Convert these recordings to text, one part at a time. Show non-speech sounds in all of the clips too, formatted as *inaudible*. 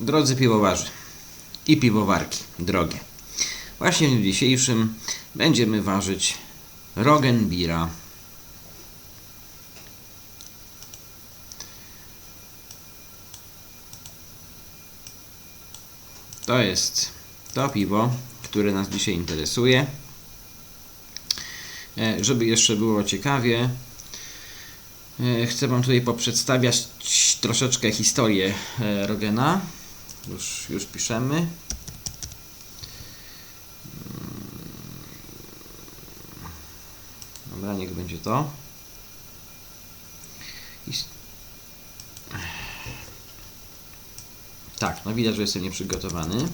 Drodzy piwowarzy i piwowarki drogie. Właśnie w dzisiejszym będziemy ważyć Rogenbira. To jest to piwo, które nas dzisiaj interesuje. E, Żeby jeszcze było ciekawie, e, chcę Wam tutaj poprzedstawiać troszeczkę historię e, Rogena. Już, już piszemy. Mm. Dobra, niech będzie to. His- Tak, no widać, że jestem nieprzygotowany.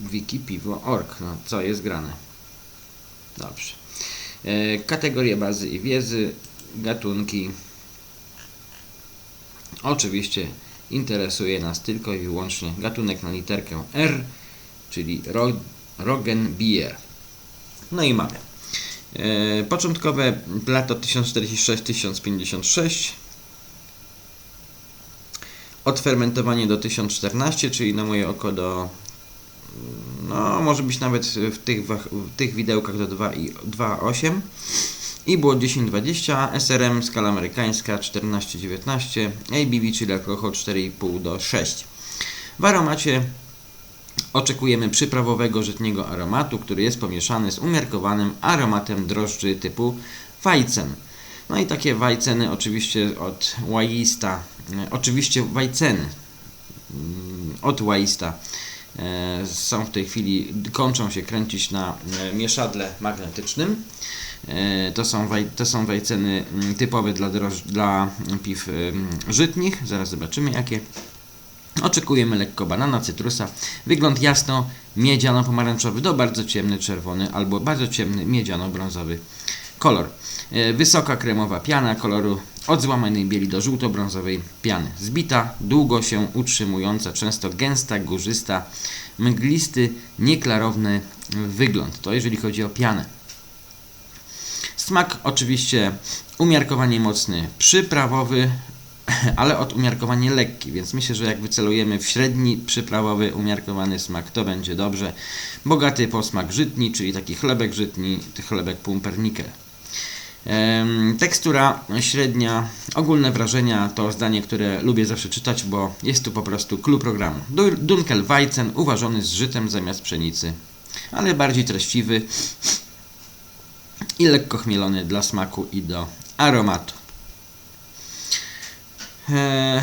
Wiki piwo org. No co jest grane? Dobrze. E, kategorie bazy i wiedzy, gatunki. Oczywiście interesuje nas tylko i wyłącznie gatunek na literkę R, czyli ro, Roggenbier. No i mamy. E, początkowe lato 1046-1056. Odfermentowanie do 1014, czyli na moje oko do no może być nawet w tych, w tych widełkach do 2 i 2,8 i było 10-20, SRM skala amerykańska 14-19, ABV czyli alkohol 4,5 do 6. W aromacie oczekujemy przyprawowego żytniego aromatu, który jest pomieszany z umiarkowanym aromatem drożdży typu Weizen. No i takie Weizeny oczywiście od Wajista, e, oczywiście Weizeny mm, od Wajista e, są w tej chwili, kończą się kręcić na e, mieszadle magnetycznym. E, To są, waj, to są wajceny mm, typowe dla, droż, dla piw ym, żytnich. Zaraz zobaczymy jakie. Oczekujemy lekko banana, cytrusa. Wygląd jasno miedziano-pomarańczowy do bardzo ciemny czerwony albo bardzo ciemny miedziano-brązowy kolor. E, Wysoka kremowa piana koloru od złamanej bieli do żółto-brązowej piany. Zbita, długo się utrzymująca, często gęsta, górzysta, mglisty, nieklarowny wygląd. To jeżeli chodzi o pianę. Smak oczywiście umiarkowanie mocny, przyprawowy, *laughs* ale od umiarkowanie lekki, więc myślę, że jak wycelujemy w średni przyprawowy, umiarkowany smak, to będzie dobrze. Bogaty posmak żytni, czyli taki chlebek żytni, chlebek pumpernickel. Tekstura średnia, ogólne wrażenia to zdanie, które lubię zawsze czytać, bo jest tu po prostu clue programu. Du- Dunkelweizen uważony z żytem zamiast pszenicy, ale bardziej treściwy i lekko chmielony dla smaku i do aromatu. Eee,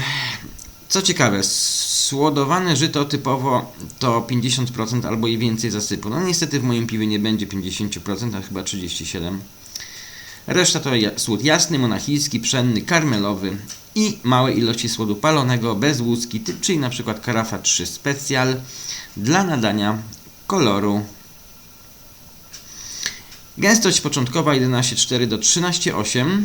Co ciekawe, słodowane żyto typowo to 50% albo i więcej zasypu. No niestety w moim piwie nie będzie 50%, a chyba 37%. Reszta to słód jasny, monachijski, pszenny, karmelowy i małe ilości słodu palonego bez łuski, czyli na przykład karafa 3 Special dla nadania koloru. Gęstość początkowa 11,4 do 13,8.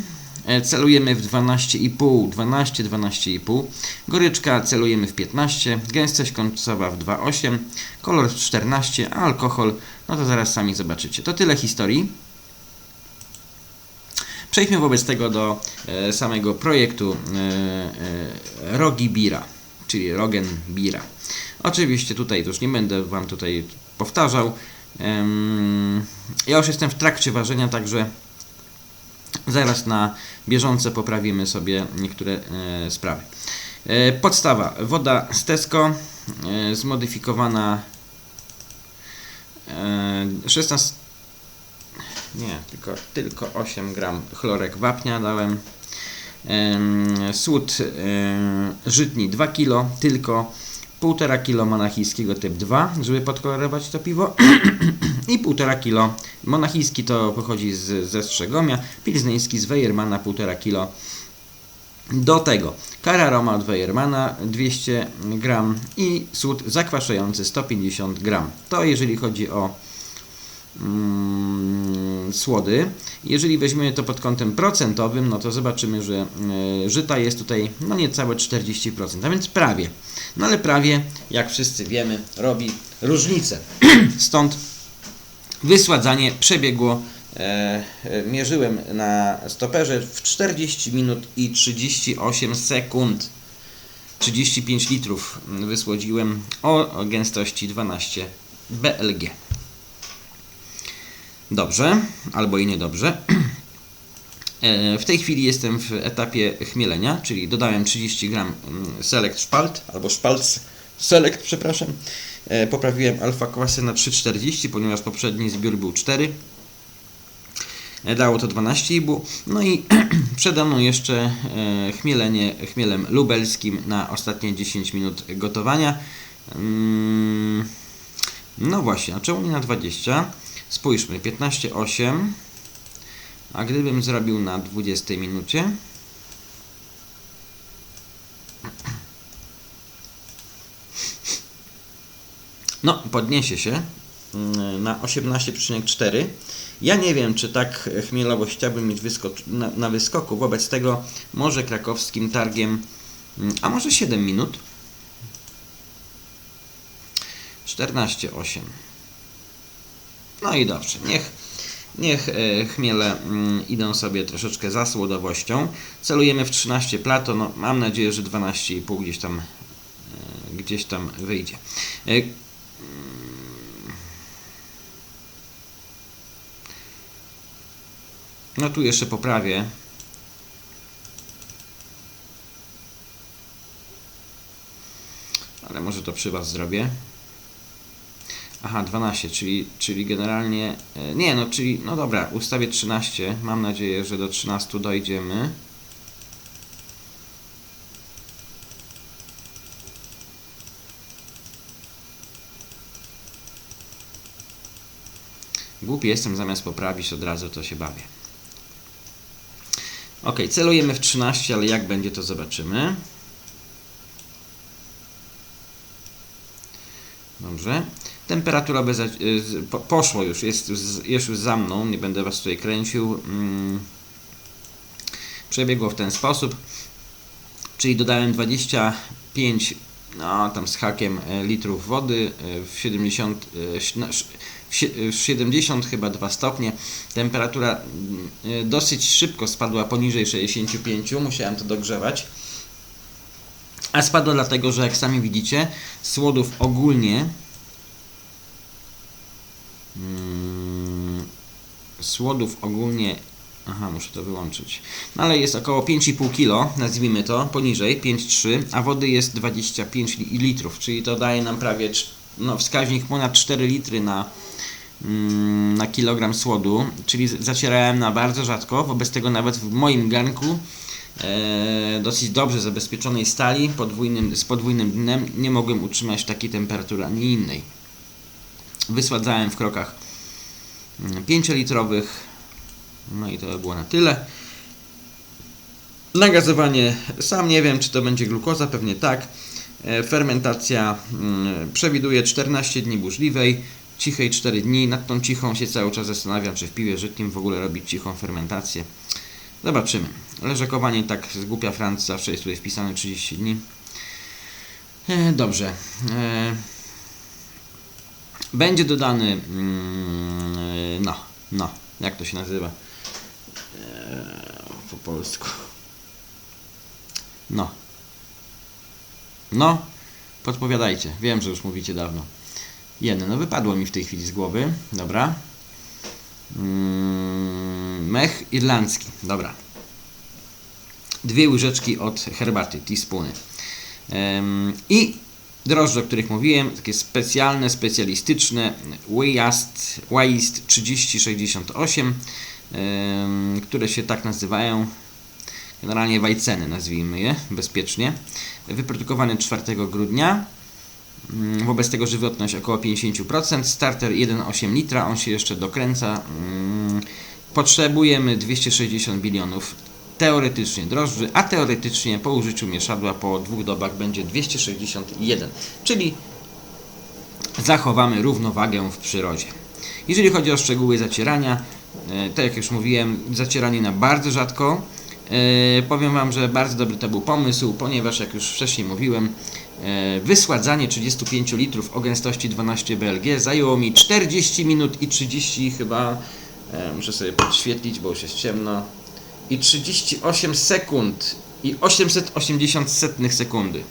E, Celujemy w 12,5, 12, 12,5. Goryczka celujemy w 15. Gęstość końcowa w 2,8. Kolor w 14, a alkohol, no to zaraz sami zobaczycie. To tyle historii. Przejdźmy wobec tego do e, samego projektu e, e, Rogi Bira, czyli Rogen Bira. Oczywiście tutaj już nie będę Wam tutaj powtarzał. Ja już jestem w trakcie ważenia, także zaraz na bieżąco poprawimy sobie niektóre e, sprawy. E, podstawa. Woda z Tesco, e, zmodyfikowana e, 16 nie, tylko, tylko 8 gram chlorek wapnia dałem. Em, Słód żytni 2 kg, tylko 1,5 kg monachijskiego typ 2, żeby podkolorować to piwo. *clears throat* I 1,5 kg monachijski to pochodzi z, ze Strzegomia, pilzneński z Wejermana 1,5 kg. Do tego kararoma od Wejermana 200 gram i słód zakwaszający 150 gram. To jeżeli chodzi o mm, słody. Jeżeli weźmiemy to pod kątem procentowym, no to zobaczymy, że y, żyta jest tutaj no niecałe 40%, a więc prawie. No ale prawie, jak wszyscy wiemy, robi różnicę. *clears throat* Stąd wysładzanie przebiegło e, e, mierzyłem na stoperze w 40 minut i 38 sekund. 35 litrów wysłodziłem o gęstości 12 BLG. Dobrze, albo i niedobrze. *clears throat* E, W tej chwili jestem w etapie chmielenia, czyli dodałem 30 gram mm, Select Spalt, albo Spalt Select, przepraszam. E, Poprawiłem alfa kwasy na 3,40, ponieważ poprzedni zbiór był 4. E, Dało to 12,5. No i *clears throat* przede mną jeszcze chmielenie chmielem lubelskim na ostatnie 10 minut gotowania. Mm, No właśnie, a czemu nie na 20? Spójrzmy, 15,8. A gdybym zrobił na 20 minucie? No, podniesie się mm, na 18,4. Ja nie wiem, czy tak chmielowo chciałbym mieć na, na wyskoku. Wobec tego może krakowskim targiem, mm, a może 7 minut. 14,8. No i dobrze, niech, niech e, chmiele mm, idą sobie troszeczkę za słodowością. Celujemy w 13 plato, no mam nadzieję, że 12,5 gdzieś tam, e, gdzieś tam wyjdzie. E, No tu jeszcze poprawię. Ale może to przy Was zrobię. Aha, 12, czyli, czyli generalnie. e, Nie, no, czyli. No dobra, ustawię 13. Mam nadzieję, że do 13 dojdziemy. Głupi jestem, zamiast poprawić od razu to się bawię. Ok, celujemy w 13, ale jak będzie to zobaczymy. Dobrze. Temperatura bez, y, poszło już, jest, już za mną, nie będę Was tutaj kręcił. Mm. Przebiegło w ten sposób, czyli dodałem 25, no tam z hakiem e, litrów wody e, w 70, e, w sie- w 70 chyba 2 stopnie. Temperatura mm, dosyć szybko spadła poniżej 65, musiałem to dogrzewać. A spadła dlatego, że jak sami widzicie, słodów ogólnie mm, słodów ogólnie aha, muszę to wyłączyć. No ale jest około 5,5 kg, nazwijmy to, poniżej 5,3, a wody jest 25 li- litrów, czyli to daje nam prawie no, wskaźnik ponad 4 litry na mm, na kilogram słodu, czyli zacierałem na bardzo rzadko, wobec tego nawet w moim garnku e, dosyć dobrze zabezpieczonej stali podwójnym, z podwójnym dnem nie mogłem utrzymać takiej temperatury ani innej. Wysładzałem w krokach 5-litrowych, no i to by było na tyle. Nagazowanie, sam nie wiem, czy to będzie glukoza, pewnie tak. E, Fermentacja mm, przewiduje 14 dni burzliwej, cichej 4 dni. Nad tą cichą się cały czas zastanawiam, czy w piwie żytnim w ogóle robić cichą fermentację. Zobaczymy. Leżakowanie tak z głupia Franc zawsze jest tutaj wpisane 30 dni. E, Dobrze. Będzie dodany mm, no, no, jak to się nazywa? E, Po polsku. No. No, podpowiadajcie. Wiem, że już mówicie dawno. Jedno, no wypadło mi w tej chwili z głowy. Dobra. Mm, mech irlandzki. Dobra. Dwie łyżeczki od herbaty, teaspoony. I drożdże, o których mówiłem, takie specjalne, specjalistyczne Wayast, Wayist 3068, em, które się tak nazywają. Generalnie Wajceny nazwijmy je bezpiecznie. Wyprodukowane 4 grudnia. Mm, Wobec tego żywotność około 50%. Starter 1,8 litra, on się jeszcze dokręca. Mm, Potrzebujemy 260 bilionów teoretycznie drożdży, a teoretycznie po użyciu mieszadła po dwóch dobach będzie 261, czyli zachowamy równowagę w przyrodzie. Jeżeli chodzi o szczegóły zacierania, e, tak jak już mówiłem, zacieranie na bardzo rzadko. E, Powiem Wam, że bardzo dobry to był pomysł, ponieważ jak już wcześniej mówiłem, e, wysładzanie 35 litrów o gęstości 12 BLG zajęło mi 40 minut i 30 chyba muszę sobie podświetlić, bo już jest ciemno. I 38 sekund i 880 setnych sekundy.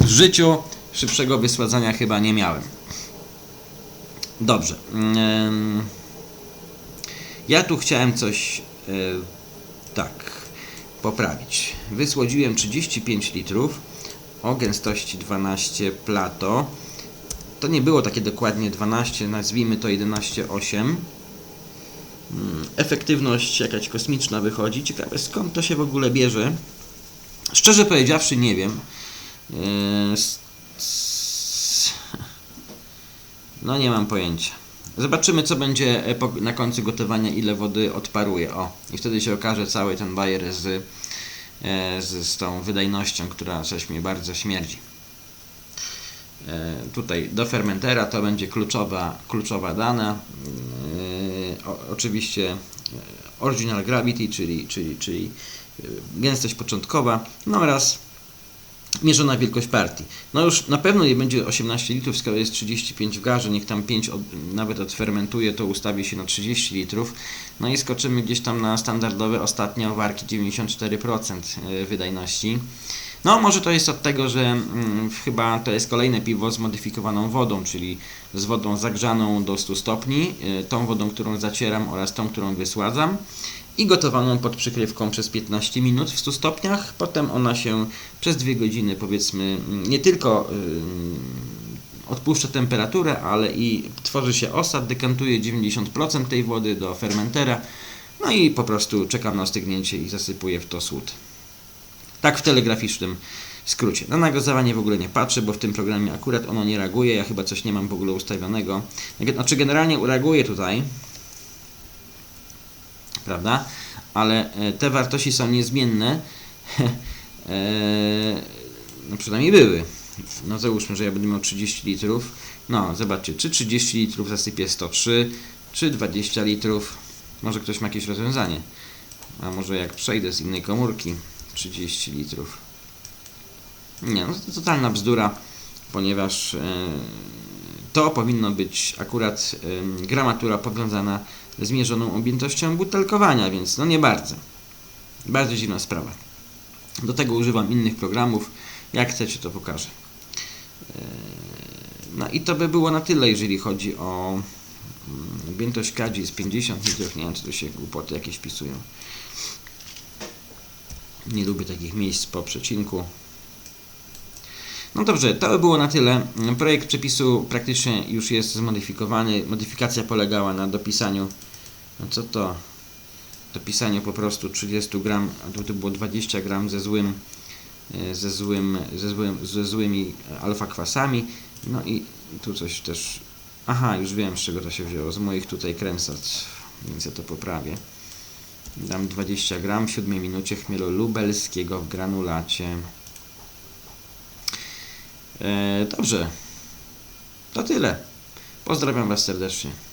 W życiu szybszego wysładzania chyba nie miałem. Dobrze. Ja tu chciałem coś e, tak poprawić. Wysłodziłem 35 litrów o gęstości 12 plato. To nie było takie dokładnie 12, nazwijmy to 11,8. Mm, Efektywność jakaś kosmiczna wychodzi. Ciekawe skąd to się w ogóle bierze. Szczerze powiedziawszy nie wiem. Yy, No nie mam pojęcia. Zobaczymy co będzie e, na końcu gotowania, ile wody odparuje. O, i wtedy się okaże cały ten bajer z, e, z, z tą wydajnością, która coś mi bardzo śmierdzi. E, Tutaj do fermentera to będzie kluczowa, kluczowa dana. E, oczywiście e, original gravity, czyli, czyli, czyli e, gęstość początkowa, no oraz mierzona wielkość partii. No już na pewno nie będzie 18 litrów, skoro jest 35 w garze, niech tam 5 od, nawet odfermentuje, to ustawi się na 30 litrów. No i skoczymy gdzieś tam na standardowe ostatnie owarki 94% y, wydajności. No może to jest od tego, że mm, chyba to jest kolejne piwo z modyfikowaną wodą, czyli z wodą zagrzaną do 100 stopni, y, tą wodą, którą zacieram oraz tą, którą wysładzam i gotowaną pod przykrywką przez 15 minut w 100 stopniach. Potem ona się przez 2 godziny powiedzmy mm, nie tylko y, odpuszcza temperaturę, ale i tworzy się osad, dekantuje 90% tej wody do fermentera. No i po prostu czekam na ostygnięcie i zasypuję w to słód. Tak w telegraficznym skrócie. Na nagazowanie w ogóle nie patrzę, bo w tym programie akurat ono nie reaguje. Ja chyba coś nie mam w ogóle ustawionego. Znaczy generalnie reaguje tutaj, prawda? Ale e, te wartości są niezmienne. *laughs* E, no przynajmniej były. No załóżmy, że ja będę miał 30 litrów. No, zobaczcie, czy 30 litrów zasypię 103, czy 20 litrów. Może ktoś ma jakieś rozwiązanie. A może jak przejdę z innej komórki, 30 litrów. Nie, no to totalna bzdura, ponieważ e, to powinno być akurat gramatura powiązana z mierzoną objętością butelkowania, więc no nie bardzo. Bardzo dziwna sprawa. Do tego używam innych programów. Jak chcecie, to pokażę. E, No i to by było na tyle, jeżeli chodzi o mm, objętość kadzi z 50 litrów. Nie wiem, czy tu się głupoty jakieś wpisują. Nie lubię takich miejsc po przecinku. No dobrze, to by było na tyle. Projekt przepisu praktycznie już jest zmodyfikowany. Modyfikacja polegała na dopisaniu, no co to? Dopisaniu po prostu 30 gram, a tu to było 20 gram ze złym, e, ze złym, ze złym, ze złymi alfa kwasami. No i tu coś też, aha, już wiem z czego to się wzięło, z moich tutaj kręsac, więc ja to poprawię. Dam 20 gram w 7 minucie chmielu lubelskiego w granulacie. E, dobrze. To tyle. Pozdrawiam Was serdecznie.